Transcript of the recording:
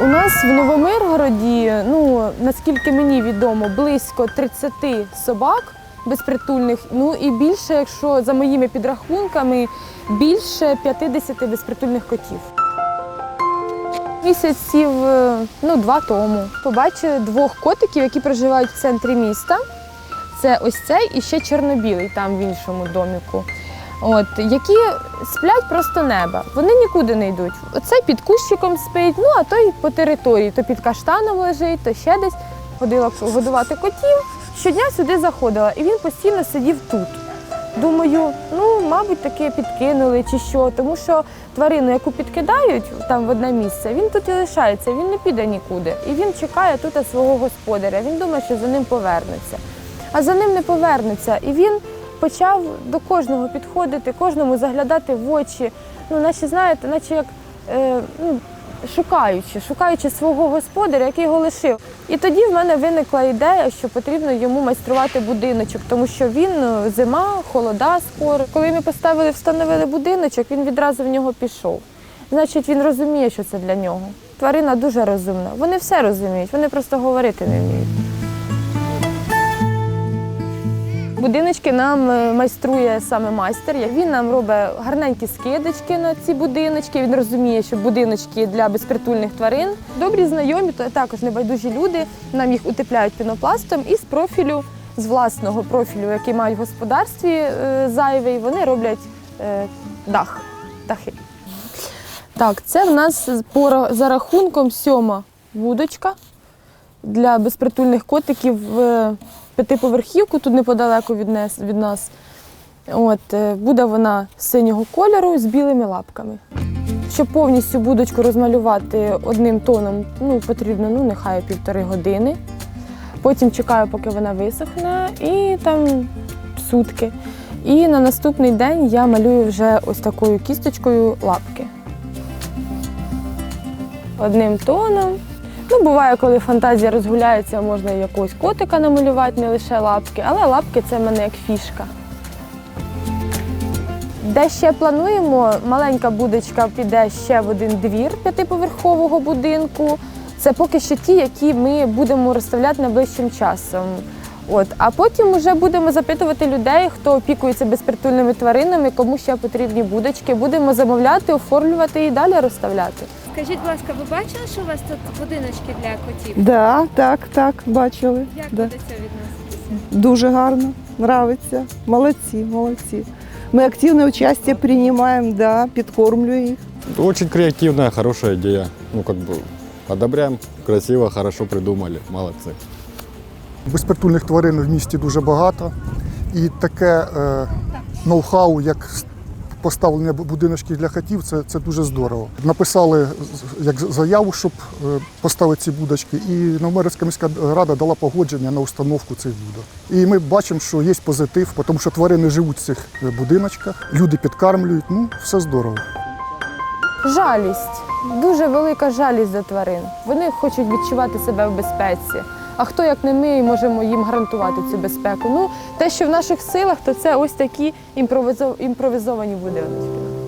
У нас в Новомиргороді, ну наскільки мені відомо, близько 30 собак безпритульних. Ну і більше, якщо за моїми підрахунками, більше 50 безпритульних котів. Місяців е, ну, два тому побачили двох котиків, які проживають в центрі міста. Це ось цей і ще чорнобілий там в іншому доміку. От, які сплять просто неба. Вони нікуди не йдуть. Оцей під кущиком спить, ну а той по території, то під каштаном лежить, то ще десь ходила годувати котів. Щодня сюди заходила, і він постійно сидів тут. Думаю, ну, мабуть, таки підкинули чи що, тому що тварину, яку підкидають там в одне місце, він тут і лишається, він не піде нікуди. І він чекає тут свого господаря. Він думає, що за ним повернеться. А за ним не повернеться. І він почав до кожного підходити, кожному заглядати в очі. Ну, наче знаєте, наче як е, ну, шукаючи, шукаючи свого господаря, який його лишив. І тоді в мене виникла ідея, що потрібно йому майструвати будиночок, тому що він е, зима, холода скоро. Коли ми поставили, встановили будиночок, він відразу в нього пішов. Значить, він розуміє, що це для нього. Тварина дуже розумна. Вони все розуміють, вони просто говорити не вміють. Будиночки нам е, майструє саме майстер. Він нам робить гарненькі скидочки на ці будиночки. Він розуміє, що будиночки для безпритульних тварин. Добрі знайомі, то також небайдужі люди. Нам їх утепляють пінопластом і з профілю, з власного профілю, який мають в господарстві е, зайвий, вони роблять е, дах, дахи. Так, це в нас за рахунком сьома вудочка для безпритульних котиків п'ятиповерхівку, тут нас. Від нас. От, е, буде вона синього кольору з білими лапками. Щоб повністю будочку розмалювати одним тоном, ну, потрібно ну, нехай півтори години. Потім чекаю, поки вона висохне, і там сутки. І на наступний день я малюю вже ось такою кісточкою лапки. Одним тоном. Ну, буває, коли фантазія розгуляється, можна якогось котика намалювати, не лише лапки, але лапки це в мене як фішка. Де ще плануємо, маленька будочка піде ще в один двір п'ятиповерхового будинку. Це поки що ті, які ми будемо розставляти найближчим часом. От. А потім вже будемо запитувати людей, хто опікується безпритульними тваринами, кому ще потрібні будочки. Будемо замовляти, оформлювати і далі розставляти. Скажіть, будь ласка, ви бачили, що у вас тут будиночки для котів? Да, так, так, бачили. Як Да. ви до цього відноситеся? Дуже гарно, нравиться. Молодці, молодці. Ми активне участь приймаємо, да, підкормлюємо їх. Очень креативная, хорошая идея. Ну, как бы, одобряем. Красиво, хорошо придумали. Молодцы. Безпритульних тварин в місті дуже багато. І таке е, ноу-хау, як поставлення бу- будиночків для котів, це, це дуже здорово. Написали як заяву, щоб е, поставити ці будочки, і Новомирська міська рада дала погодження на установку цих будок. І ми бачимо, що є позитив, тому що тварини живуть в цих е, будиночках, люди підкармлюють, ну все здорово. Жалість, дуже велика жалість до тварин. Вони хочуть відчувати себе в безпеці. А хто як не ми можемо їм гарантувати цю безпеку? Ну, те, що в наших силах, то це ось такі імпровизовані будиночки.